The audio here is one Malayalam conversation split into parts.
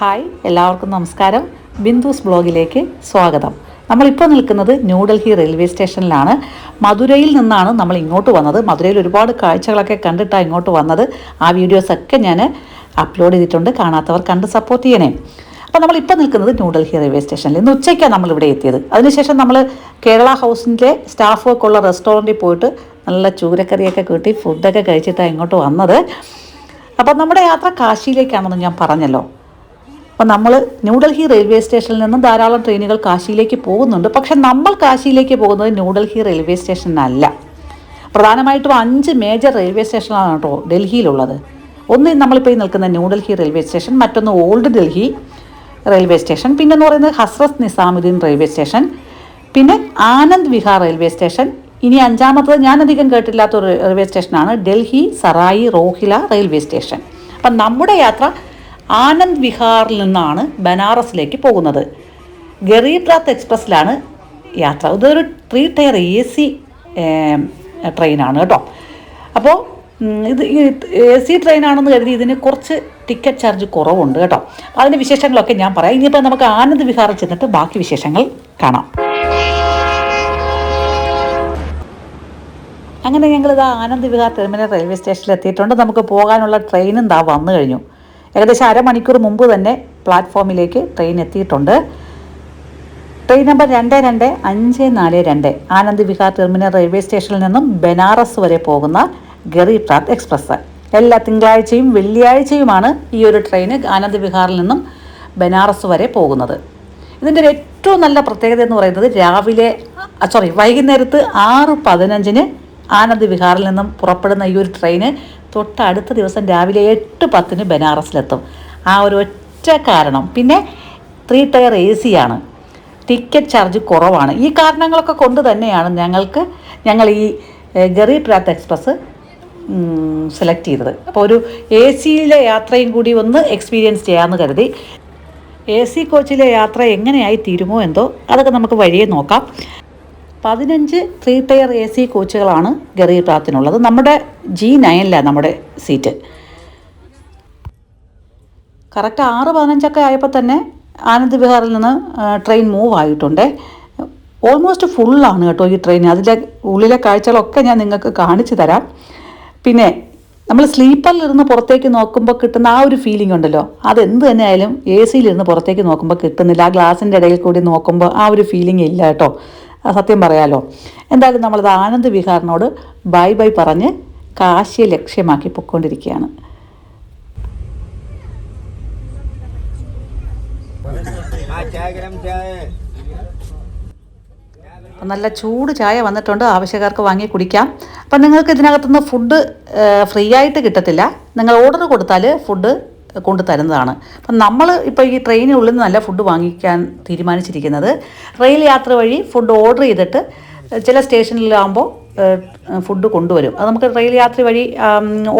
ഹായ് എല്ലാവർക്കും നമസ്കാരം. ബിന്ദുസ് ബ്ലോഗിലേക്ക് സ്വാഗതം. നമ്മളിപ്പോൾ നിൽക്കുന്നത് ന്യൂഡൽഹി റെയിൽവേ സ്റ്റേഷനിലാണ്. മധുരയിൽ നിന്നാണ് നമ്മൾ ഇങ്ങോട്ട് വന്നത്. മധുരയിൽ ഒരുപാട് കാഴ്ചകളൊക്കെ കണ്ടിട്ടാണ് ഇങ്ങോട്ട് വന്നത്. ആ വീഡിയോസൊക്കെ ഞാൻ അപ്ലോഡ് ചെയ്തിട്ടുണ്ട്. കാണാത്തവർ കണ്ട് സപ്പോർട്ട് ചെയ്യണേ. അപ്പോൾ നമ്മളിപ്പോൾ നിൽക്കുന്നത് ന്യൂഡൽഹി റെയിൽവേ സ്റ്റേഷനിൽ ഇന്ന് ഉച്ചയ്ക്കാണ് നമ്മളിവിടെ എത്തിയത്. അതിനുശേഷം നമ്മൾ കേരള ഹൗസിന്റെ സ്റ്റാഫൊക്കെ ഉള്ള റെസ്റ്റോറന്റിൽ പോയിട്ട് നല്ല ചൂരക്കറിയൊക്കെ കിട്ടി ഫുഡൊക്കെ കഴിച്ചിട്ടാണ് ഇങ്ങോട്ട് വന്നത്. അപ്പോൾ നമ്മുടെ യാത്ര കാശിയിലേക്കാണെന്ന് ഞാൻ പറഞ്ഞല്ലോ. അപ്പോൾ നമ്മൾ ന്യൂഡൽഹി റെയിൽവേ സ്റ്റേഷനിൽ നിന്നും ധാരാളം ട്രെയിനുകൾ കാശിയിലേക്ക് പോകുന്നുണ്ട്. പക്ഷെ നമ്മൾ കാശിയിലേക്ക് പോകുന്നത് ന്യൂഡൽഹി റെയിൽവേ സ്റ്റേഷനല്ല പ്രധാനമായിട്ടും അഞ്ച് മേജർ റെയിൽവേ സ്റ്റേഷനാണ് കേട്ടോ ഡൽഹിയിലുള്ളത്. ഒന്ന് നമ്മളിപ്പോൾ ഈ നിൽക്കുന്ന ന്യൂഡൽഹി റെയിൽവേ സ്റ്റേഷൻ മറ്റൊന്ന് ഓൾഡ് ഡൽഹി റെയിൽവേ സ്റ്റേഷൻ പിന്നെ എന്ന് പറയുന്നത് ഹസ്രത്ത് നിസാമുദ്ദീൻ റെയിൽവേ സ്റ്റേഷൻ പിന്നെ ആനന്ദ് വിഹാർ റെയിൽവേ സ്റ്റേഷൻ. ഇനി അഞ്ചാമത്തത് ഞാനധികം കേട്ടില്ലാത്ത ഒരു റെയിൽവേ സ്റ്റേഷനാണ് ഡൽഹി സറായി റോഹില റെയിൽവേ സ്റ്റേഷൻ. അപ്പം നമ്മുടെ യാത്ര ആനന്ദ് വിഹാറിൽ നിന്നാണ് ബനാറസിലേക്ക് പോകുന്നത്. ഗരീബ് രാത്ത് എക്സ്പ്രസ്സിലാണ് യാത്ര. ഇതൊരു ത്രീ ടയർ എ സി ട്രെയിനാണ് കേട്ടോ. അപ്പോൾ ഇത് എ സി ട്രെയിനാണെന്ന് കരുതി ഇതിന് കുറച്ച് ടിക്കറ്റ് ചാർജ് കുറവുണ്ട് കേട്ടോ. അതിന്റെ വിശേഷങ്ങളൊക്കെ ഞാൻ പറയാം. ഇനിയിപ്പോൾ നമുക്ക് ആനന്ദ് വിഹാറിൽ ചെന്നിട്ട് ബാക്കി വിശേഷങ്ങൾ കാണാം. അങ്ങനെ ഞങ്ങളിത് ആനന്ദ് വിഹാർ ടെർമിനൽ റെയിൽവേ സ്റ്റേഷനിൽ എത്തിയിട്ടുണ്ട്. നമുക്ക് പോകാനുള്ള ട്രെയിനും ദാ വന്നു കഴിഞ്ഞു. ഏകദേശം അരമണിക്കൂർ മുമ്പ് തന്നെ പ്ലാറ്റ്ഫോമിലേക്ക് ട്രെയിൻ എത്തിയിട്ടുണ്ട്. ട്രെയിൻ നമ്പർ രണ്ട് രണ്ട് അഞ്ച് നാല് രണ്ട് ആനന്ദ് വിഹാർ ടെർമിനൽ റെയിൽവേ സ്റ്റേഷനിൽ നിന്നും ബനാറസ് വരെ പോകുന്ന ഗരീബ് റാത്ത് എക്സ്പ്രസ് എല്ലാ തിങ്കളാഴ്ചയും വെള്ളിയാഴ്ചയുമാണ് ഈ ഒരു ട്രെയിൻ ആനന്ദ് വിഹാറിൽ നിന്നും ബനാറസ് വരെ പോകുന്നത്. ഇതിന്റെ ഒരു ഏറ്റവും നല്ല പ്രത്യേകത എന്ന് പറയുന്നത് രാവിലെ സോറി വൈകുന്നേരത്ത് ആറ് പതിനഞ്ചിന് ആനന്ദ് വിഹാറിൽ നിന്നും പുറപ്പെടുന്ന ഈ ഒരു ട്രെയിന് തൊട്ടടുത്ത ദിവസം രാവിലെ എട്ട് പത്തിന് ബനാറസിലെത്തും. ആ ഒരു ഒറ്റ കാരണം. പിന്നെ ത്രീ ടയർ എ സിയാണ് ടിക്കറ്റ് ചാർജ് കുറവാണ്. ഈ കാരണങ്ങളൊക്കെ കൊണ്ട് തന്നെയാണ് ഞങ്ങൾക്ക് ഞങ്ങൾ ഈ ഗറീബ് രാത്ത് എക്സ്പ്രസ് സെലക്ട് ചെയ്തത്. അപ്പോൾ ഒരു എ സിയിലെ യാത്രയും കൂടി ഒന്ന് എക്സ്പീരിയൻസ് ചെയ്യാമെന്ന് കരുതി. എ സി കോച്ചിലെ യാത്ര എങ്ങനെയായി തീരുമോ എന്തോ അതൊക്കെ നമുക്ക് വഴിയെ നോക്കാം. പതിനഞ്ച് ത്രീ ടയർ എ സി കോച്ചുകളാണ് ഗറി റാത്തിനുള്ളത് നമ്മുടെ ജി നയനിലാണ് നമ്മുടെ സീറ്റ്. കറക്റ്റ് ആറ് പതിനഞ്ചൊക്കെ ആയപ്പോൾ തന്നെ ആനന്ദ് വിഹാറിൽ നിന്ന് ട്രെയിൻ മൂവ് ആയിട്ടുണ്ട്. ഓൾമോസ്റ്റ് ഫുള്ളാണ് കേട്ടോ ഈ ട്രെയിൻ. അതിന്റെ ഉള്ളിലെ കാഴ്ചകളൊക്കെ ഞാൻ നിങ്ങൾക്ക് കാണിച്ചു തരാം. പിന്നെ നമ്മൾ സ്ലീപ്പറിലിരുന്ന് പുറത്തേക്ക് നോക്കുമ്പോൾ കിട്ടുന്ന ആ ഒരു ഫീലിംഗ് ഉണ്ടല്ലോ. അതെന്ത് തന്നെ ആയാലും എ സിയിലിരുന്ന് പുറത്തേക്ക് നോക്കുമ്പോൾ കിട്ടുന്നില്ല. ആ ഗ്ലാസിന്റെ ഇടയിൽ കൂടി നോക്കുമ്പോൾ ആ ഒരു ഫീലിംഗ് ഇല്ല കേട്ടോ. സത്യം പറയാലോ. എന്തായാലും നമ്മളത് ആനന്ദ് വിഹാറിനോട് ബൈ ബൈ പറഞ്ഞ് കാശിയെ ലക്ഷ്യമാക്കി പൊയ്ക്കൊണ്ടിരിക്കുകയാണ്. നല്ല ചൂട് ചായ വന്നിട്ടുണ്ട്. ആവശ്യക്കാർക്ക് വാങ്ങി കുടിക്കാം. അപ്പം നിങ്ങൾക്ക് ഇതിനകത്തുനിന്ന് ഫുഡ് ഫ്രീ ആയിട്ട് കിട്ടത്തില്ല. നിങ്ങൾ ഓർഡർ കൊടുത്താൽ ഫുഡ് കൊണ്ടു തരുന്നതാണ്. അപ്പം നമ്മൾ ഇപ്പോൾ ഈ ട്രെയിനിനുള്ളിൽ നിന്ന് നല്ല ഫുഡ് വാങ്ങിക്കാൻ തീരുമാനിച്ചിരിക്കുന്നത്. റെയിൽ യാത്ര വഴി ഫുഡ് ഓർഡർ ചെയ്തിട്ട് ചില സ്റ്റേഷനിലാകുമ്പോൾ ഫുഡ് കൊണ്ടുവരും. അത് നമുക്ക് റെയിൽ യാത്ര വഴി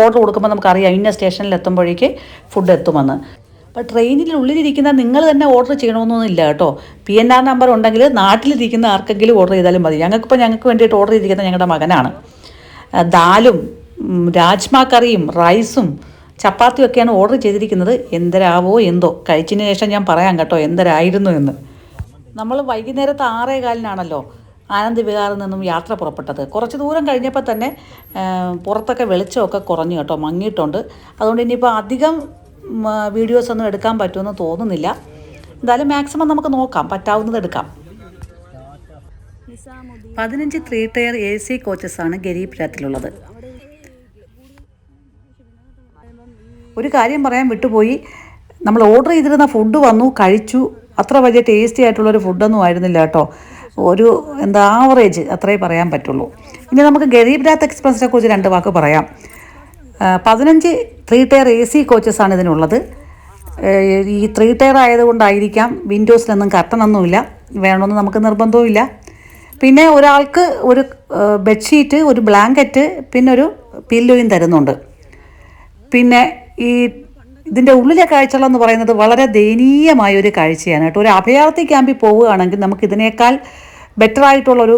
ഓർഡർ കൊടുക്കുമ്പോൾ നമുക്കറിയാം ഇന്ന സ്റ്റേഷനിൽ എത്തുമ്പോഴേക്ക് ഫുഡ് എത്തുമെന്ന് അപ്പോൾ ട്രെയിനിനുള്ളിലിരിക്കുന്ന നിങ്ങൾ തന്നെ ഓർഡർ ചെയ്യണമെന്നൊന്നുമില്ല കേട്ടോ. പി എൻ ആർ നമ്പർ ഉണ്ടെങ്കിൽ നാട്ടിലിരിക്കുന്ന ആർക്കെങ്കിലും ഓർഡർ ചെയ്താലും മതി. ഞങ്ങൾക്കിപ്പോൾ ഞങ്ങൾക്ക് വേണ്ടിയിട്ട് ഓർഡർ ചെയ്തിരിക്കുന്ന ഞങ്ങളുടെ മകനാണ്. ദാലും രാജ്മ കറിയും റൈസും ചപ്പാത്തിയും ഒക്കെയാണ് ഓർഡർ ചെയ്തിരിക്കുന്നത്. എന്തരാവോ എന്തോ. കഴിച്ചതിന് ശേഷം ഞാൻ പറയാം കേട്ടോ എന്തരായിരുന്നു എന്ന്. നമ്മൾ വൈകുന്നേരത്തെ ആറേ കാലിനാണല്ലോ ആനന്ദ് വിഹാറിൽ നിന്നും യാത്ര പുറപ്പെട്ടത്. കുറച്ച് ദൂരം കഴിഞ്ഞപ്പോൾ തന്നെ പുറത്തൊക്കെ വെളിച്ചമൊക്കെ കുറഞ്ഞു കേട്ടോ മങ്ങിയിട്ടുണ്ട്. അതുകൊണ്ട് ഇനിയിപ്പോൾ അധികം വീഡിയോസ് ഒന്നും എടുക്കാൻ പറ്റുമെന്ന് തോന്നുന്നില്ല. എന്തായാലും മാക്സിമം നമുക്ക് നോക്കാം പറ്റാവുന്നത് എടുക്കാം. പതിനഞ്ച് ത്രീ ടയർ എ സി ആണ് ഗരീബ് രാത്തിലുള്ളത് ഒരു കാര്യം പറയാൻ വിട്ടുപോയി. നമ്മൾ ഓർഡർ ചെയ്തിരുന്ന ഫുഡ് വന്നു കഴിച്ചു. അത്ര വലിയ ടേസ്റ്റി ആയിട്ടുള്ളൊരു ഫുഡൊന്നും ആയിരുന്നില്ല കേട്ടോ. ഒരു എന്താ ആവറേജ് അത്രേ പറയാൻ പറ്റുള്ളൂ. ഇനി നമുക്ക് ഗരീബ് രാത് എക്സ്പ്രസിനെ കുറിച്ച് രണ്ട് വാക്ക് പറയാം. പതിനഞ്ച് ത്രീ ടയർ എ സി കോച്ചസാണ് ഇതിനുള്ളത്. ഈ ത്രീ ടയർ ആയതുകൊണ്ടായിരിക്കാം വിൻഡോസിലൊന്നും കർട്ടനൊന്നുമില്ല വേണമെന്ന് നമുക്ക് നിർബന്ധവുമില്ല. പിന്നെ ഒരാൾക്ക് ഒരു ബെഡ്ഷീറ്റ് ഒരു ബ്ലാങ്കറ്റ് പിന്നെ ഒരു പില്ലോയും തരുന്നുണ്ട്. പിന്നെ ഈ ഇതിന്റെ ഉള്ളിലെ കാഴ്ചകളെന്ന് പറയുന്നത് വളരെ ദയനീയമായ ഒരു കാഴ്ചയാണ് കേട്ടോ. ഒരു അഭയാർത്ഥി ക്യാമ്പിൽ പോവുകയാണെങ്കിൽ നമുക്ക് ഇതിനേക്കാൾ ബെറ്റർ ആയിട്ടുള്ളൊരു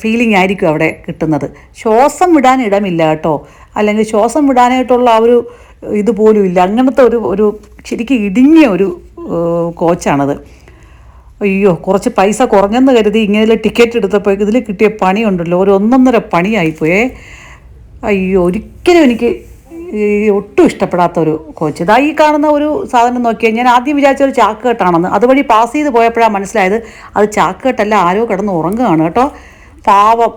ഫീലിംഗ് ആയിരിക്കും അവിടെ കിട്ടുന്നത്. ശ്വാസം വിടാൻ ഇടമില്ല കേട്ടോ. അല്ലെങ്കിൽ ശ്വാസം വിടാനായിട്ടുള്ള ആ ഒരു ഇതുപോലും ഇല്ല. അങ്ങനത്തെ ഒരു ഒരു ശരിക്കും ഇടുങ്ങിയ ഒരു കോച്ചാണത്. അയ്യോ കുറച്ച് പൈസ കുറഞ്ഞെന്ന് കരുതി ഇങ്ങനെ ടിക്കറ്റ് എടുത്തപ്പോൾ ഇതിൽ കിട്ടിയ പണിയുണ്ടല്ലോ. ഒരു ഒന്നൊന്നര പണിയായിപ്പോയേ. അയ്യോ ഒരിക്കലും എനിക്ക് ഒട്ടും ഇഷ്ടപ്പെടാത്ത ഒരു കോച്ച്. ഇതാ ഈ കാണുന്ന ഒരു സാധനം നോക്കിയാൽ ഞാൻ ആദ്യം വിചാരിച്ച ഒരു ചാക്കുകെട്ടാണെന്ന്. അതുവഴി പാസ് ചെയ്ത് പോയപ്പോഴാണ് മനസ്സിലായത് അത് ചാക്കുകെട്ടല്ല ആരോ കിടന്ന് ഉറങ്ങുകയാണ് കേട്ടോ. പാവം.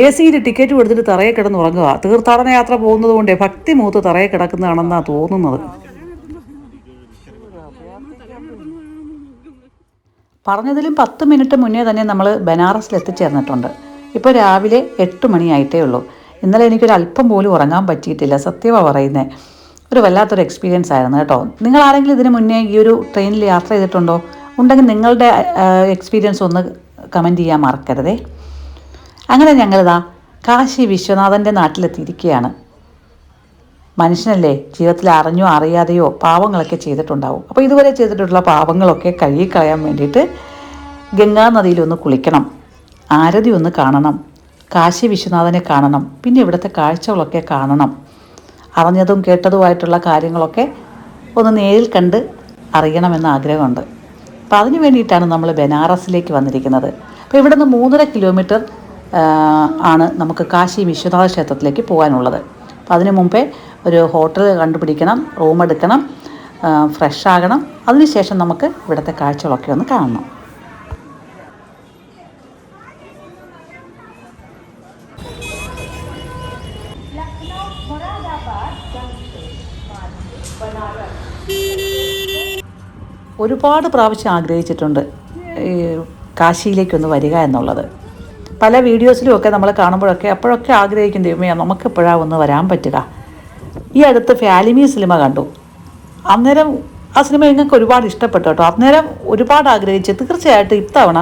എ സിയിൽ ടിക്കറ്റ് കൊടുത്തിട്ട് തറയെ കിടന്ന് ഉറങ്ങുക തീർത്ഥാടന യാത്ര പോകുന്നത് കൊണ്ടേ ഭക്തി മൂത്ത് തറയെ കിടക്കുന്നതാണെന്നാണ് തോന്നുന്നത്. പറഞ്ഞതിലും പത്ത് മിനിറ്റ് മുന്നേ തന്നെ നമ്മൾ ബനാറസിൽ എത്തിച്ചേർന്നിട്ടുണ്ട്. ഇപ്പോൾ രാവിലെ എട്ട് മണിയായിട്ടേ ഉള്ളൂ. ഇന്നലെ എനിക്കൊരു അല്പം പോലും ഉറങ്ങാൻ പറ്റിയിട്ടില്ല. സത്യമാണ് പറയുന്നത് ഒരു വല്ലാത്തൊരു എക്സ്പീരിയൻസ് ആയിരുന്നു കേട്ടോ. നിങ്ങൾ ആരെങ്കിലും ഇതിന് മുന്നേ ഈ ഒരു ട്രെയിനിൽ യാത്ര ചെയ്തിട്ടുണ്ടോ? ഉണ്ടെങ്കിൽ നിങ്ങളുടെ എക്സ്പീരിയൻസ് ഒന്ന് കമന്റ് ചെയ്യാൻ മറക്കരുതേ. അങ്ങനെ ഞങ്ങളിതാ കാശി വിശ്വനാഥന്റെ നാട്ടിലെത്തിയിരിക്കുകയാണ്. മനുഷ്യനല്ലേ? ജീവിതത്തിൽ അറിഞ്ഞോ അറിയാതെയോ പാവങ്ങളൊക്കെ ചെയ്തിട്ടുണ്ടാവും. അപ്പോൾ ഇതുവരെ ചെയ്തിട്ടുള്ള പാവങ്ങളൊക്കെ കഴുകിക്കളയാൻ വേണ്ടിയിട്ട് ഗംഗാനദിയിലൊന്ന് കുളിക്കണം. ആരതി ഒന്ന് കാണണം. കാശി വിശ്വനാഥനെ കാണണം. പിന്നെ ഇവിടുത്തെ കാഴ്ചകളൊക്കെ കാണണം. അറിഞ്ഞതും കേട്ടതുമായിട്ടുള്ള കാര്യങ്ങളൊക്കെ ഒന്ന് നേരിൽ കണ്ട് അറിയണമെന്ന് ആഗ്രഹമുണ്ട്. അപ്പോൾ അതിന് വേണ്ടിയിട്ടാണ് നമ്മൾ ബനാറസിലേക്ക് വന്നിരിക്കുന്നത്. അപ്പോൾ ഇവിടെ നിന്ന് മൂന്നര കിലോമീറ്റർ ആണ് നമുക്ക് കാശി വിശ്വനാഥ ക്ഷേത്രത്തിലേക്ക് പോകാനുള്ളത്. അപ്പോൾ അതിനു മുമ്പേ ഒരു ഹോട്ടൽ കണ്ടുപിടിക്കണം റൂം എടുക്കണം ഫ്രഷ് ആകണം. അതിനുശേഷം നമുക്ക് ഇവിടുത്തെ കാഴ്ചകളൊക്കെ ഒന്ന് കാണണം. ഒരുപാട് പ്രാവശ്യം ആഗ്രഹിച്ചിട്ടുണ്ട് ഈ കാശിയിലേക്കൊന്ന് വരിക എന്നുള്ളത്. പല വീഡിയോസിലും ഒക്കെ നമ്മൾ കാണുമ്പോഴൊക്കെ അപ്പോഴൊക്കെ ആഗ്രഹിക്കും ദൈവമേ നമുക്ക് എപ്പോഴാണ് ഒന്ന് വരാൻ പറ്റുക? ഈ അടുത്ത് ഫാലിമി സിനിമ കണ്ടു. അന്നേരം ആ സിനിമ നിങ്ങൾക്ക് ഒരുപാട് ഇഷ്ടപ്പെട്ടു കേട്ടോ. അന്നേരം ഒരുപാട് ആഗ്രഹിച്ച് തീർച്ചയായിട്ടും ഇത്തവണ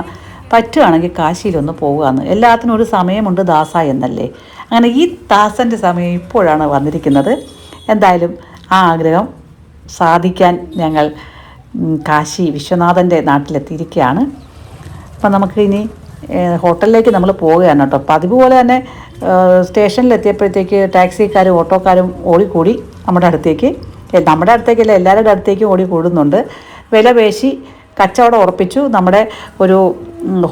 പറ്റുകയാണെങ്കിൽ കാശിയിലൊന്ന് പോകുകയെന്ന് എല്ലാത്തിനും ഒരു സമയമുണ്ട് ദാസ എന്നല്ലേ. അങ്ങനെ ഈ ദാസന്റെ സമയം ഇപ്പോഴാണ് വന്നിരിക്കുന്നത്. എന്തായാലും ആ ആഗ്രഹം സാധിക്കാൻ ഞങ്ങൾ കാശി വിശ്വനാഥന്റെ നാട്ടിലെത്തിയിരിക്കുകയാണ്. അപ്പം നമുക്ക് ഇനി ഹോട്ടലിലേക്ക് നമ്മൾ പോവുകയാണ് കേട്ടോ. പതിവ് പോലെ തന്നെ സ്റ്റേഷനിലെത്തിയപ്പോഴത്തേക്ക് ടാക്സിക്കാരും ഓട്ടോക്കാരും ഓടിക്കൂടി നമ്മുടെ അടുത്തേക്ക്. നമ്മുടെ അടുത്തേക്കല്ല എല്ലാവരുടെ അടുത്തേക്കും ഓടി കൂടുന്നുണ്ട് വില പേശി കച്ചവടം ഉറപ്പിച്ചു നമ്മുടെ ഒരു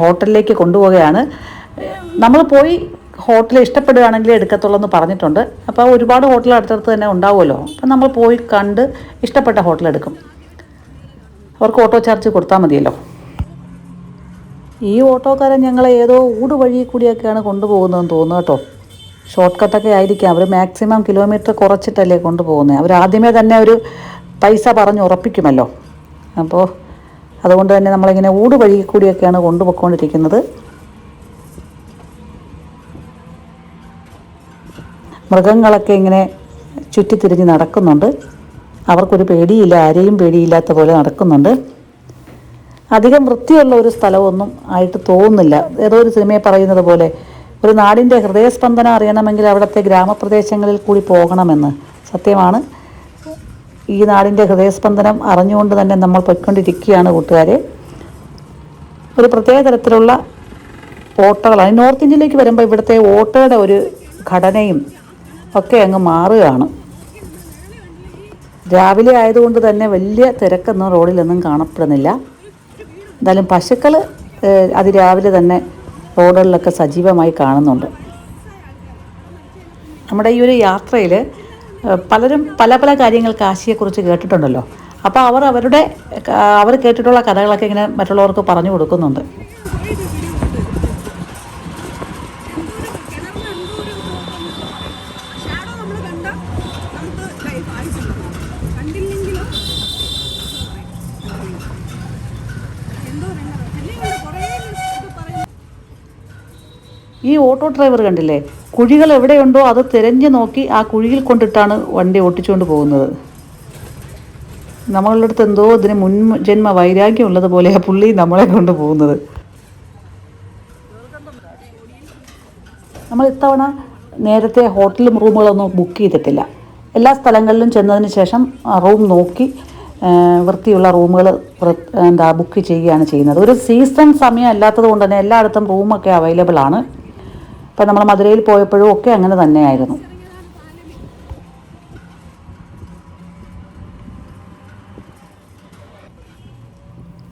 ഹോട്ടലിലേക്ക് കൊണ്ടുപോവുകയാണ്. നമ്മൾ പോയി ഹോട്ടൽ ഇഷ്ടപ്പെടുകയാണെങ്കിൽ എടുക്കത്തുള്ളൂ എന്ന് പറഞ്ഞിട്ടുണ്ട്. അപ്പോൾ ഒരുപാട് ഹോട്ടൽ അടുത്തടുത്ത് തന്നെ ഉണ്ടാവുമല്ലോ. അപ്പം നമ്മൾ പോയി കണ്ട് ഇഷ്ടപ്പെട്ട ഹോട്ടൽ എടുക്കും. അവർക്ക് ഓട്ടോ ചാർജ് കൊടുത്താൽ മതിയല്ലോ. ഈ ഓട്ടോക്കാരൻ ഞങ്ങളെ ഏതോ ഊട് വഴി കൂടിയൊക്കെയാണ് കൊണ്ടുപോകുന്നതെന്ന് തോന്നുന്നു കേട്ടോ. ഷോർട്ട് കട്ടൊക്കെ ആയിരിക്കാം. അവർ മാക്സിമം കിലോമീറ്റർ കുറച്ചിട്ടല്ലേ കൊണ്ടുപോകുന്നത് അവർ ആദ്യമേ തന്നെ ഒരു പൈസ പറഞ്ഞ് ഉറപ്പിക്കുമല്ലോ. അപ്പോൾ അതുകൊണ്ട് തന്നെ നമ്മളിങ്ങനെ ഊട് വഴി കൂടിയൊക്കെയാണ് കൊണ്ടുപോയിക്കൊണ്ടിരിക്കുന്നത്. മൃഗങ്ങളൊക്കെ ഇങ്ങനെ ചുറ്റിത്തിരിഞ്ഞ് നടക്കുന്നുണ്ട്. അവർക്കൊരു പേടിയില്ല ആരെയും പേടിയില്ലാത്ത പോലെ നടക്കുന്നുണ്ട്. അധികം വൃത്തിയുള്ള ഒരു സ്ഥലമൊന്നും ആയിട്ട് തോന്നുന്നില്ല. ഏതോ ഒരു സിനിമയെ പറയുന്നത് പോലെ ഒരു നാടിന്റെ ഹൃദയസ്പന്ദനം അറിയണമെങ്കിൽ അവിടുത്തെ ഗ്രാമപ്രദേശങ്ങളിൽ കൂടി പോകണമെന്ന്. സത്യമാണ്. ഈ നാടിന്റെ ഹൃദയസ്പന്ദനം അറിഞ്ഞുകൊണ്ട് തന്നെ നമ്മൾ പൊയ്ക്കൊണ്ടിരിക്കുകയാണ് കൂട്ടുകാരെ. ഒരു പ്രത്യേക തരത്തിലുള്ള ഓട്ടകളാണ്. നോർത്ത് ഇന്ത്യയിലേക്ക് വരുമ്പോൾ ഇവിടുത്തെ ഓട്ടോയുടെ ഒരു ഘടനയും ഒക്കെ അങ്ങ് മാറുകയാണ്. രാവിലെ ആയതുകൊണ്ട് തന്നെ വലിയ തിരക്കൊന്നും റോഡിലൊന്നും കാണപ്പെടുന്നില്ല. എന്തായാലും പശുക്കൾ അതിരാവിലെ തന്നെ റോഡുകളിലൊക്കെ സജീവമായി കാണുന്നുണ്ട്. നമ്മുടെ ഈ ഒരു യാത്രയിൽ പലരും പല പല കാര്യങ്ങൾ കാശിയെക്കുറിച്ച് കേട്ടിട്ടുണ്ടല്ലോ. അപ്പോൾ അവർ അവരുടെ അവർ കേട്ടിട്ടുള്ള കഥകളൊക്കെ ഇങ്ങനെ മറ്റുള്ളവർക്ക് പറഞ്ഞു കൊടുക്കുന്നുണ്ട്. നമുക്ക് ലൈഫ് കണ്ടില്ലെങ്കിലും എന്തോ പറയുന്നത് അല്ലെങ്കിൽ കുറേ ഇത് പറയുന്നത് ഈ ഓട്ടോ ഡ്രൈവർ കണ്ടില്ലേ? കുഴികൾ എവിടെയുണ്ടോ അത് തിരഞ്ഞു നോക്കി ആ കുഴിയിൽ കൊണ്ടിട്ടാണ് വണ്ടി ഓട്ടിച്ചുകൊണ്ട് പോകുന്നത്. നമ്മളുടെ അടുത്ത് എന്തോ ഇതിന് മുൻ ജന്മ വൈരാഗ്യം ഉള്ളതുപോലെ ആ പുള്ളി നമ്മളെ കൊണ്ട് പോകുന്നത്. നമ്മൾ ഇത്തവണ നേരത്തെ ഹോട്ടലും റൂമുകളൊന്നും ബുക്ക് ചെയ്തിട്ടില്ല. എല്ലാ സ്ഥലങ്ങളിലും ചെന്നതിന് ശേഷം റൂം നോക്കി വൃത്തിയുള്ള റൂമുകൾ എന്താ ബുക്ക് ചെയ്യുകയാണ് ചെയ്യുന്നത്. ഒരു സീസൺ സമയം അല്ലാത്തത് കൊണ്ട് തന്നെ എല്ലായിടത്തും റൂമൊക്കെ അവൈലബിൾ ആണ് ഇപ്പം നമ്മൾ മധുരയിൽ പോയപ്പോഴും ഒക്കെ അങ്ങനെ തന്നെയായിരുന്നു.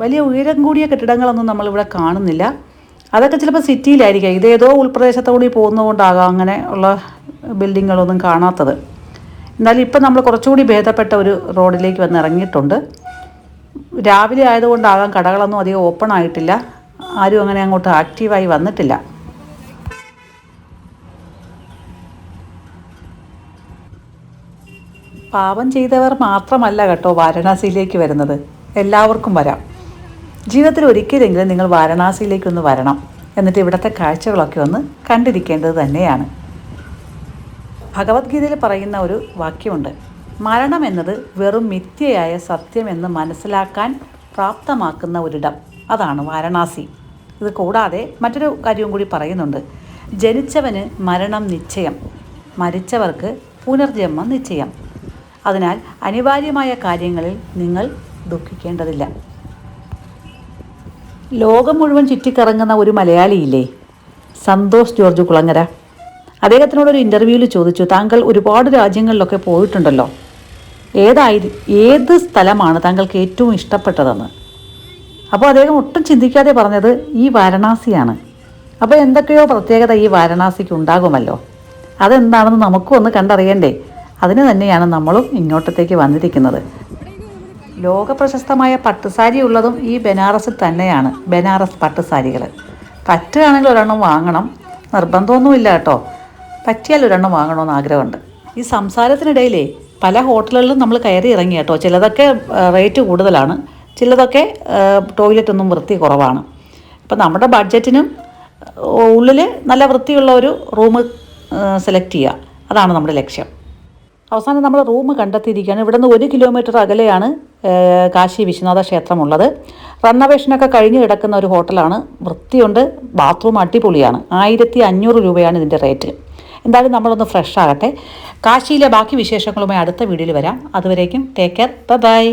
വലിയ ഉയരം കൂടിയ കെട്ടിടങ്ങളൊന്നും നമ്മളിവിടെ കാണുന്നില്ല. അതൊക്കെ ചിലപ്പോൾ സിറ്റിയിലായിരിക്കാം. ഇതേതോ ഉൾപ്രദേശത്തുകൂടി പോകുന്നതുകൊണ്ടാകാം അങ്ങനെ ഉള്ള ബിൽഡിങ്ങുകളൊന്നും കാണാത്തത്. എന്നാലും ഇപ്പം നമ്മൾ കുറച്ചുകൂടി ഭേദപ്പെട്ട ഒരു റോഡിലേക്ക് വന്ന് ഇറങ്ങിയിട്ടുണ്ട്. രാവിലെ ആയതുകൊണ്ടാകാം കടകളൊന്നും അധികം ഓപ്പൺ ആയിട്ടില്ല. ആരും അങ്ങനെ അങ്ങോട്ട് ആക്റ്റീവായി വന്നിട്ടില്ല. പാപം ചെയ്തവർ മാത്രമല്ല കേട്ടോ വാരണാസിയിലേക്ക് വരുന്നത്. എല്ലാവർക്കും വരാം. ജീവിതത്തിൽ ഒരിക്കലെങ്കിലും നിങ്ങൾ വാരണാസിയിലേക്കൊന്ന് വരണം. എന്നിട്ട് ഇവിടുത്തെ കാഴ്ചകളൊക്കെ ഒന്ന് കണ്ടിരിക്കേണ്ടത് തന്നെയാണ്. ഭഗവത്ഗീതയിൽ പറയുന്ന ഒരു വാക്യമുണ്ട്. മരണം എന്നത് വെറും മിഥ്യയായ സത്യമെന്ന് മനസ്സിലാക്കാൻ പ്രാപ്തമാക്കുന്ന ഒരിടം. അതാണ് വാരണാസി. ഇത് കൂടാതെ മറ്റൊരു കാര്യവും കൂടി പറയുന്നുണ്ട്. ജനിച്ചവന് മരണം നിശ്ചയം. മരിച്ചവർക്ക് പുനർജന്മം നിശ്ചയം. അതിനാൽ അനിവാര്യമായ കാര്യങ്ങളിൽ നിങ്ങൾ ദുഃഖിക്കേണ്ടതില്ല. ലോകം മുഴുവൻ ചുറ്റിക്കറങ്ങുന്ന ഒരു മലയാളിയില്ലേ? സന്തോഷ് ജോർജ് കുളങ്ങര. അദ്ദേഹത്തിനോട് ഒരു ഇന്റർവ്യൂവിൽ ചോദിച്ചു താങ്കൾ ഒരുപാട് രാജ്യങ്ങളിലൊക്കെ പോയിട്ടുണ്ടല്ലോ. ഏതായി ഏത് സ്ഥലമാണ് താങ്കൾക്ക് ഏറ്റവും ഇഷ്ടപ്പെട്ടതെന്ന്? അപ്പോൾ അദ്ദേഹം ഒട്ടും ചിന്തിക്കാതെ പറഞ്ഞത് ഈ വാരണാസിയാണ്. അപ്പോൾ എന്തൊക്കെയോ പ്രത്യേകത ഈ വാരണാസിക്ക് ഉണ്ടാകുമല്ലോ. അതെന്താണെന്ന് നമുക്കും ഒന്ന് കണ്ടറിയണ്ടേ? അതിന് തന്നെയാണ് നമ്മളും ഇങ്ങോട്ടത്തേക്ക് വന്നിരിക്കുന്നത്. ലോകപ്രശസ്തമായ പട്ടുസാരി ഉള്ളതും ഈ ബനാറസിൽ തന്നെയാണ് ബനാറസ് പട്ടുസാരികൾ പറ്റുകയാണെങ്കിൽ ഒരെണ്ണം വാങ്ങണം. നിർബന്ധമൊന്നുമില്ല കേട്ടോ. പറ്റിയാൽ ഒരെണ്ണം വാങ്ങണമെന്ന് ആഗ്രഹമുണ്ട്. ഈ സംസാരത്തിനിടയിലേ പല ഹോട്ടലുകളിലും നമ്മൾ കയറി ഇറങ്ങി കേട്ടോ. ചിലതൊക്കെ റേറ്റ് കൂടുതലാണ്. ചിലതൊക്കെ ടോയ്ലറ്റ് ഒന്നും വൃത്തി കുറവാണ്. അപ്പം നമ്മുടെ ബഡ്ജറ്റിനും ഉള്ളിൽ നല്ല വൃത്തിയുള്ള ഒരു റൂം സെലക്ട് ചെയ്യുക. അതാണ് നമ്മുടെ ലക്ഷ്യം. അവസാനം നമ്മൾ റൂം കണ്ടെത്തിയിരിക്കുകയാണ്. ഇവിടുന്ന് ഒരു കിലോമീറ്റർ അകലെയാണ് കാശി വിശ്വനാഥ ക്ഷേത്രമുള്ളത്. റണ്ണവേഷനൊക്കെ കഴിഞ്ഞ് കിടക്കുന്ന ഒരു ഹോട്ടലാണ്. വൃത്തിയുണ്ട് ബാത്റൂം അടിപൊളിയാണ്. ആയിരത്തി അഞ്ഞൂറ് രൂപയാണ് ഇതിന്റെ റേറ്റ്. എന്തായാലും നമ്മളൊന്ന് ഫ്രഷ് ആകട്ടെ. കാശിയിലെ ബാക്കി വിശേഷങ്ങളുമായി അടുത്ത വീഡിയോയിൽ വരാം. അതുവരേക്കും ടേക്ക് കെയർ ബൈ